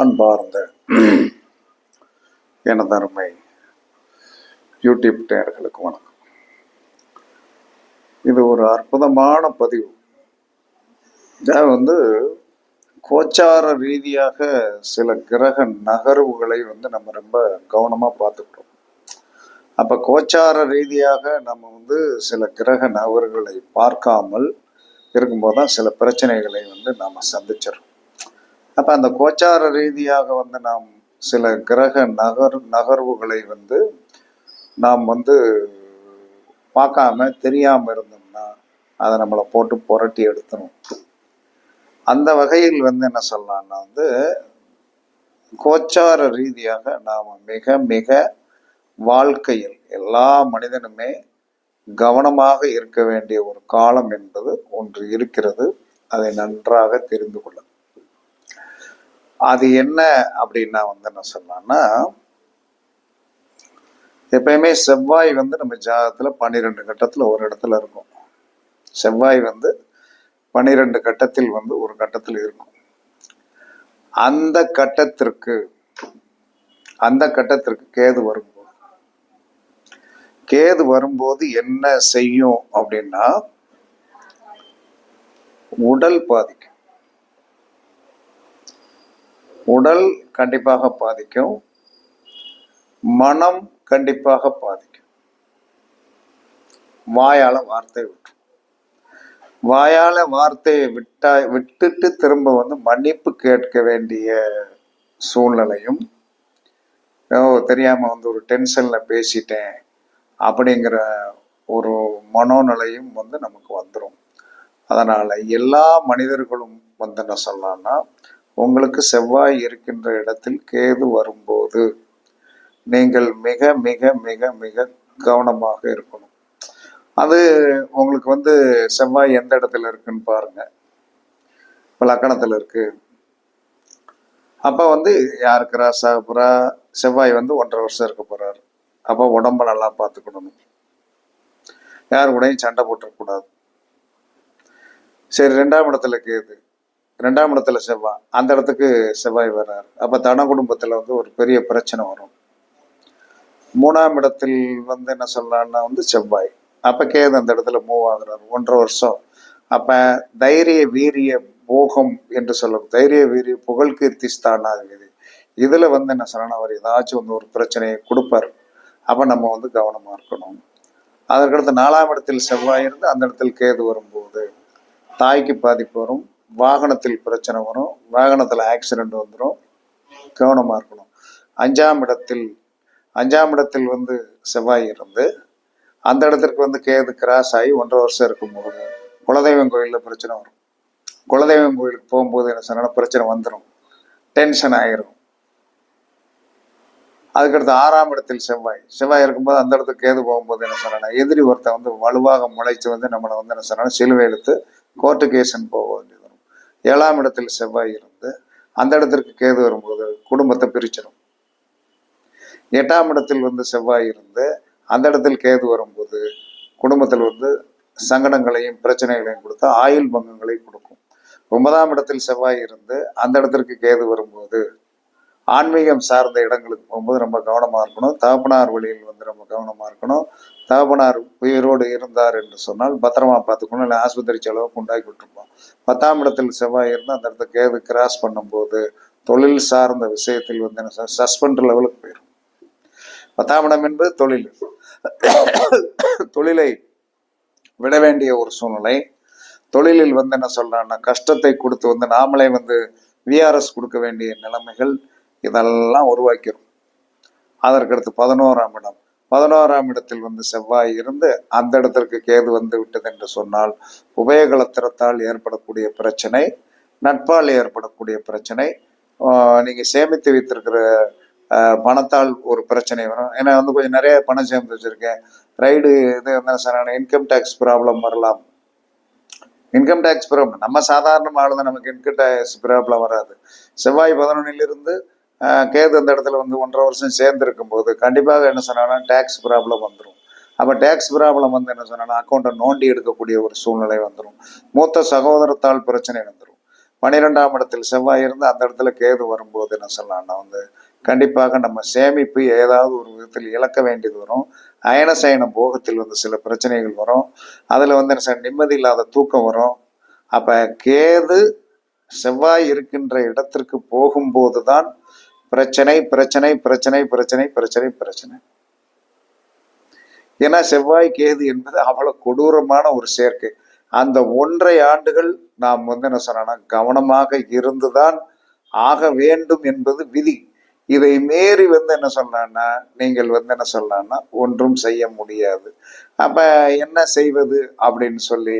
அன்பார்ந்த எனதருமை யூடியூப் நேயர்களுக்கு வணக்கம். இது ஒரு அற்புதமான பதிவு. நான் வந்து கோச்சார ரீதியாக சில கிரக நகர்வுகளை வந்து நம்ம ரொம்ப கவனமாக பார்த்துக்கிட்டோம். அப்போ கோச்சார ரீதியாக நம்ம வந்து சில கிரக நகர்வுகளை பார்க்காமல் இருக்கும்போது தான் சில பிரச்சனைகளை வந்து நாம் சந்திச்சிடறோம். அப்போ அந்த கோச்சார ரீதியாக வந்து நாம் சில கிரக நகர் நகர்வுகளை வந்து நாம் வந்து பார்க்காம தெரியாமல் இருந்தோம்னா அதை நம்மளை போட்டு புரட்டி எடுத்துரும். அந்த வகையில் வந்து என்ன சொல்லலாம்னா வந்து கோச்சார ரீதியாக நாம் மிக மிக வாழ்க்கையில் எல்லா மனிதனுமே கவனமாக இருக்க வேண்டிய ஒரு காலம் என்பது ஒன்று இருக்கிறது. அதை நன்றாக தெரிந்து கொள்ள அது என்ன அப்படின்னா வந்து என்ன சொல்லலாம்னா எப்பயுமே செவ்வாய் வந்து நம்ம ஜாதகத்துல பன்னிரெண்டு கட்டத்துல ஒரு இடத்துல இருக்கும். செவ்வாய் வந்து பன்னிரெண்டு கட்டத்தில் வந்து ஒரு கட்டத்தில் இருக்கும். அந்த கட்டத்திற்கு அந்த கட்டத்திற்கு கேது வரும்போது கேது வரும்போது என்ன செய்யும் அப்படின்னா உடல் பாதிக்கும். உடல் கண்டிப்பாக பாதிக்கும். மனம் கண்டிப்பாக பாதிக்கும். வாயால வார்த்தை விட்டுரும். வாயால வார்த்தையை விட்டா விட்டுட்டு திரும்ப வந்து மன்னிப்பு கேட்க வேண்டிய சூழ்நிலையும் ஓ தெரியாம வந்து ஒரு டென்ஷன்ல பேசிட்டேன் அப்படிங்கிற ஒரு மனோநிலையும் வந்து நமக்கு வந்துடும் அதனால எல்லா மனிதர்களும் வந்து என்ன சொல்லலாம்னா உங்களுக்கு செவ்வாய் இருக்கின்ற இடத்தில் கேது வரும்போது நீங்கள் மிக மிக மிக மிக கவனமாக இருக்கணும். அது உங்களுக்கு வந்து செவ்வாய் எந்த இடத்துல இருக்குன்னு பாருங்க. இப்போ லக்கணத்தில் இருக்கு. அப்போ வந்து யாருக்கு ராசாக போகிறா செவ்வாய் வந்து ஒன்றரை வருஷம் இருக்க போறாரு. அப்போ உடம்ப நல்லா பார்த்துக்கணும். யார் கூடயும் சண்டை போட்டுறக்கூடாது. சரி ரெண்டாம் இடத்துல கேது. ரெண்டாம் இடத்துல செவ்வாய் அந்த இடத்துக்கு செவ்வாய் வர்றாரு. அப்ப தன குடும்பத்துல வந்து ஒரு பெரிய பிரச்சனை வரும். மூணாம் இடத்தில் வந்து என்ன சொல்லலாம்னா வந்து செவ்வாய். அப்ப கேது அந்த இடத்துல மூவ் ஆகுறாரு. ஒன்றரை வருஷம். அப்ப தைரிய வீரிய போகம் என்று சொல்லும் தைரிய வீரிய புகழ் கீர்த்தி ஸ்தானாகுது இதுல வந்து என்ன சொல்லணும் அவர் ஏதாச்சும் வந்து ஒரு பிரச்சனையை கொடுப்பார். அப்ப நம்ம வந்து கவனமா இருக்கணும். அதற்கடுத்து நாலாம் இடத்தில் செவ்வாய் இருந்து அந்த இடத்தில் கேது வரும்போது தாய்க்கு பாதிப்பு வரும். வாகனத்தில் பிரச்சனை வரும் வாகனத்தில் ஆக்சிடென்ட் வந்துடும் கவனமாக இருக்கணும். அஞ்சாம் இடத்தில் அஞ்சாம் இடத்தில் வந்து செவ்வாய் இருந்து அந்த இடத்திற்கு வந்து கேது கிராஸ் ஆகி ஒன்றரை வருஷம் இருக்கும்போது குலதெய்வம் கோயிலில் பிரச்சனை வரும். குலதெய்வம் கோயிலுக்கு போகும்போது என்ன சொன்னால் பிரச்சனை வந்துடும் டென்ஷன் ஆயிரும். அதுக்கடுத்து ஆறாம் இடத்தில் செவ்வாய். செவ்வாய் இருக்கும்போது அந்த இடத்துக்கு கேது போகும்போது என்ன சொன்னா எதிரி ஒருத்தன் வந்து வலுவாக முளைச்சு வந்து நம்மளை வந்து என்ன சொன்னா சிலுவை எடுத்து கோர்ட்டு கேஸ்ன்னு போக ஏழாம் இடத்தில் செவ்வாய் இருந்து அந்த இடத்திற்கு கேது வரும்போது குடும்பத்தை பிரிச்சிடும் எட்டாம் இடத்தில் வந்து செவ்வாய் இருந்து அந்த இடத்தில் கேது வரும்போது குடும்பத்தில் வந்து சங்கடங்களையும் பிரச்சனைகளையும் கொடுத்து ஆயுள் பங்கங்களையும் கொடுக்கும். ஒன்பதாம் இடத்தில் செவ்வாய் இருந்து அந்த இடத்திற்கு கேது வரும்போது ஆன்மீகம் சார்ந்த இடங்களுக்கு போகும்போது ரொம்ப கவனமாக இருக்கணும். தாப்பனார் வழியில் வந்து ரொம்ப கவனமாக இருக்கணும். தாபனார் உயிரோடு இருந்தார் என்று சொன்னால் பத்திரமா பார்த்துக்கணும். இல்லை ஆஸ்பத்திரி செலவுக்கு உண்டாக்கி விட்டுருப்போம். பத்தாம் இடத்தில் செவ்வாய் இருந்தால் அந்த இடத்த கேது கிராஸ் பண்ணும்போது தொழில் சார்ந்த விஷயத்தில் வந்து என்ன சஸ்பெண்ட் லெவலுக்கு போயிடும் பத்தாம் இடம் என்பது தொழில். தொழிலை விட வேண்டிய ஒரு சூழ்நிலை. தொழிலில் வந்து என்ன சொல்கிறான்னா கஷ்டத்தை கொடுத்து வந்து நாமளே வந்து விஆர்எஸ் கொடுக்க வேண்டிய நிலைமைகள். இதெல்லாம் உருவாக்கிடும் அதற்கடுத்து பதினோராம் இடம். பதினோராம் இடத்தில் வந்து செவ்வாய் இருந்து அந்த இடத்திற்கு கேது வந்து விட்டது என்று சொன்னால் உபயகலத்திரத்தால் ஏற்படக்கூடிய பிரச்சனை நட்பால் ஏற்படக்கூடிய பிரச்சனை ஆஹ் நீங்க சேமித்து வைத்திருக்கிற ஆஹ் பணத்தால் ஒரு பிரச்சனை வரும். ஏன்னா வந்து கொஞ்சம் நிறைய பணம் சேமித்து வச்சிருக்கேன். ரைடு இது என்ன சார் இன்கம் டேக்ஸ் ப்ராப்ளம் வரலாம். இன்கம் டேக்ஸ் ப்ராப்ளம் நம்ம சாதாரண ஆளு தான் நமக்கு இன்கம் டேக்ஸ் ப்ராப்ளம் வராது. செவ்வாய் பதினொன்னிலிருந்து கேது அந்த இடத்துல வந்து ஒன்றரை வருஷம் சேர்ந்து இருக்கும்போது கண்டிப்பாக என்ன சொன்னாலும் டேக்ஸ் ப்ராப்ளம் வந்துடும் அப்போ டேக்ஸ் ப்ராப்ளம் வந்து என்ன சொன்னால் அக்கௌண்ட்டை நோண்டி எடுக்கக்கூடிய ஒரு சூழ்நிலை வந்துடும் மூத்த சகோதரத்தால் பிரச்சனை வந்துடும் பன்னிரெண்டாம் இடத்தில் செவ்வாய் இருந்து அந்த இடத்துல கேது வரும்போது என்ன சொல்லலாம்னா வந்து கண்டிப்பாக நம்ம சேமிப்பு ஏதாவது ஒரு விதத்தில் இழக்க வேண்டியது வரும். அயனசயன போகத்தில் வந்து சில பிரச்சனைகள் வரும். அதில் வந்து என்ன சார் நிம்மதி இல்லாத தூக்கம் வரும். அப்போ கேது செவ்வாய் இருக்கின்ற இடத்திற்கு போகும்போது தான் பிரச்சனை பிரச்சனை பிரச்சனை பிரச்சனை பிரச்சனை பிரச்சனை. ஏன்னா செவ்வாய் கேது என்பது அவ்வளவு கொடூரமான ஒரு சேர்க்கை. அந்த ஒன்றை ஆண்டுகள் நாம் வந்து என்ன சொன்னா கவனமாக இருந்துதான் ஆக வேண்டும் என்பது விதி. இதை மீறி வந்து என்ன சொல்லலாம்னா நீங்கள் வந்து என்ன சொல்லலாம்னா ஒன்றும் செய்ய முடியாது. அப்ப என்ன செய்வது அப்படின்னு சொல்லி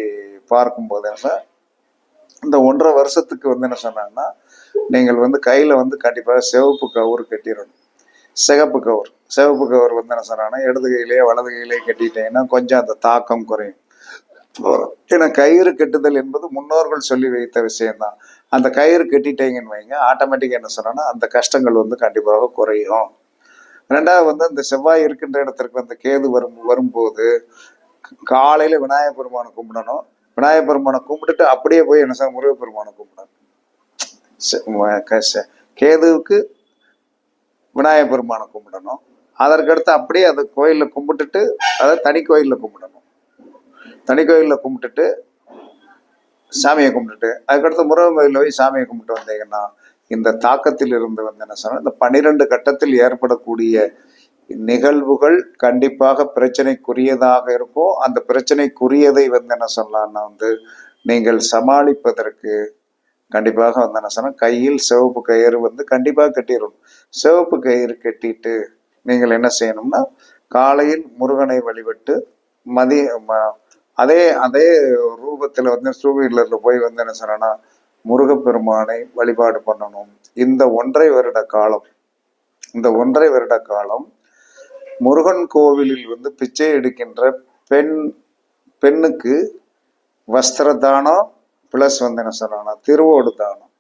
பார்க்கும்போது என்ன இந்த ஒன்றரை வருஷத்துக்கு வந்து என்ன சொன்னாங்கன்னா நீங்கள் வந்து கையில் வந்து கண்டிப்பாக சிவப்பு கவுர் கட்டிடணும். சிகப்பு கவர். சிவப்பு கவர் வந்து என்ன சொல்கிறாங்கன்னா இடது கையிலேயே வலது கையிலேயே கட்டிட்டீங்கன்னா கொஞ்சம் அந்த தாக்கம் குறையும். ஏன்னா கயிறு கட்டுதல் என்பது முன்னோர்கள் சொல்லி வைத்த விஷயம்தான். அந்த கயிறு கட்டிட்டீங்கன்னு வைங்க ஆட்டோமேட்டிக்காக என்ன சொன்னோன்னா அந்த கஷ்டங்கள் வந்து கண்டிப்பாக குறையும். ரெண்டாவது வந்து அந்த செவ்வாய் இருக்கின்ற இடத்திற்கு அந்த கேது வரும் வரும்போது காலையில் விநாயகர் பெருமானை கும்பிடணும். விநாயகர் பெருமானை கும்பிட்டுட்டு அப்படியே போய் என்ன செய்ய முருகப்பெருமானை கும்பிடணும். கேதுவுக்கு விநாயகர் பெருமானை கும்பிடணும். அதற்கடுத்து அப்படியே அது கோயிலில் கும்பிட்டுட்டு அதை தனி கோயிலில் கும்பிடணும். தனி கோயிலில் கும்பிட்டுட்டு சாமியை கும்பிட்டுட்டு அதுக்கடுத்து முருகன் கோயிலில் போய் சாமியை கும்பிட்டு வந்தீங்கன்னா இந்த தாக்கத்தில் இருந்து வந்து என்ன சொன்னா இந்த பன்னிரெண்டு கட்டத்தில் ஏற்படக்கூடிய நிகழ்வுகள் கண்டிப்பாக பிரச்சனைக்குரியதாக இருக்கும் அந்த பிரச்சனைக்குரியதை வந்து என்ன சொல்லலாம்னா வந்து நீங்கள் சமாளிப்பதற்கு கண்டிப்பாக வந்து என்ன சொன்னா கையில் சிவப்பு கயிறு வந்து கண்டிப்பாக கட்டிடணும். சிவப்பு கயிறு கட்டிட்டு நீங்கள் என்ன செய்யணும்னா காலையில் முருகனை வழிபட்டு மதிய அதே அதே ரூபத்தில் வந்து டூ வீலரில் போய் வந்து என்ன சொன்னா முருகப்பெருமானை வழிபாடு பண்ணணும். இந்த ஒன்றை வருட காலம் இந்த ஒன்றை வருட காலம் முருகன் கோவிலில் வந்து பிச்சை எடுக்கின்ற பெண் பெண்ணுக்கு வஸ்திர தானம் ப்ளஸ் வந்து என்ன சொல்லணும் திருவோடு தானம்.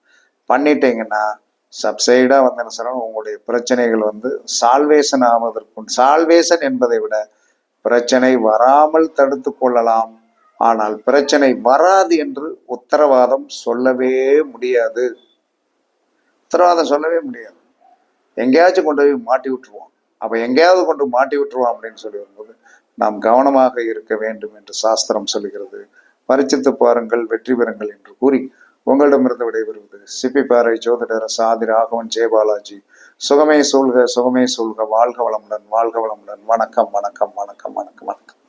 பண்ணிட்டீங்கன்னா சப்சைடாக வந்து என்ன சொல்லணும் உங்களுடைய பிரச்சனைகள் வந்து சால்வேஷன் ஆவதற்கு சால்வேஷன் என்பதை விட பிரச்சனை வராமல் தடுத்து கொள்ளலாம். ஆனால் பிரச்சனை வராது என்று உத்தரவாதம் சொல்லவே முடியாது. உத்தரவாதம் சொல்லவே முடியாது. எங்கேயாச்சும் கொண்டு போய் மாட்டி விட்டுருவோம். அப்போ எங்கேயாவது கொண்டு மாட்டி விட்டுருவோம் அப்படின்னு சொல்லி வரும்போது நாம் கவனமாக இருக்க வேண்டும் என்று சாஸ்திரம் சொல்லுகிறது. பரிச்சித்து பாருங்கள் வெற்றி பெறுங்கள் என்று கூறி உங்களிடமிருந்து விடைபெறுவது சிப்பிப்பாறை ஜோதிடர் சாதி ராகவன் ஜெயபாலாஜி சுகமே சூழ்க சுகமே சூழ்க வாழ்க வளமுடன் வாழ்க வளமுடன். வணக்கம் வணக்கம் வணக்கம் வணக்கம் வணக்கம்.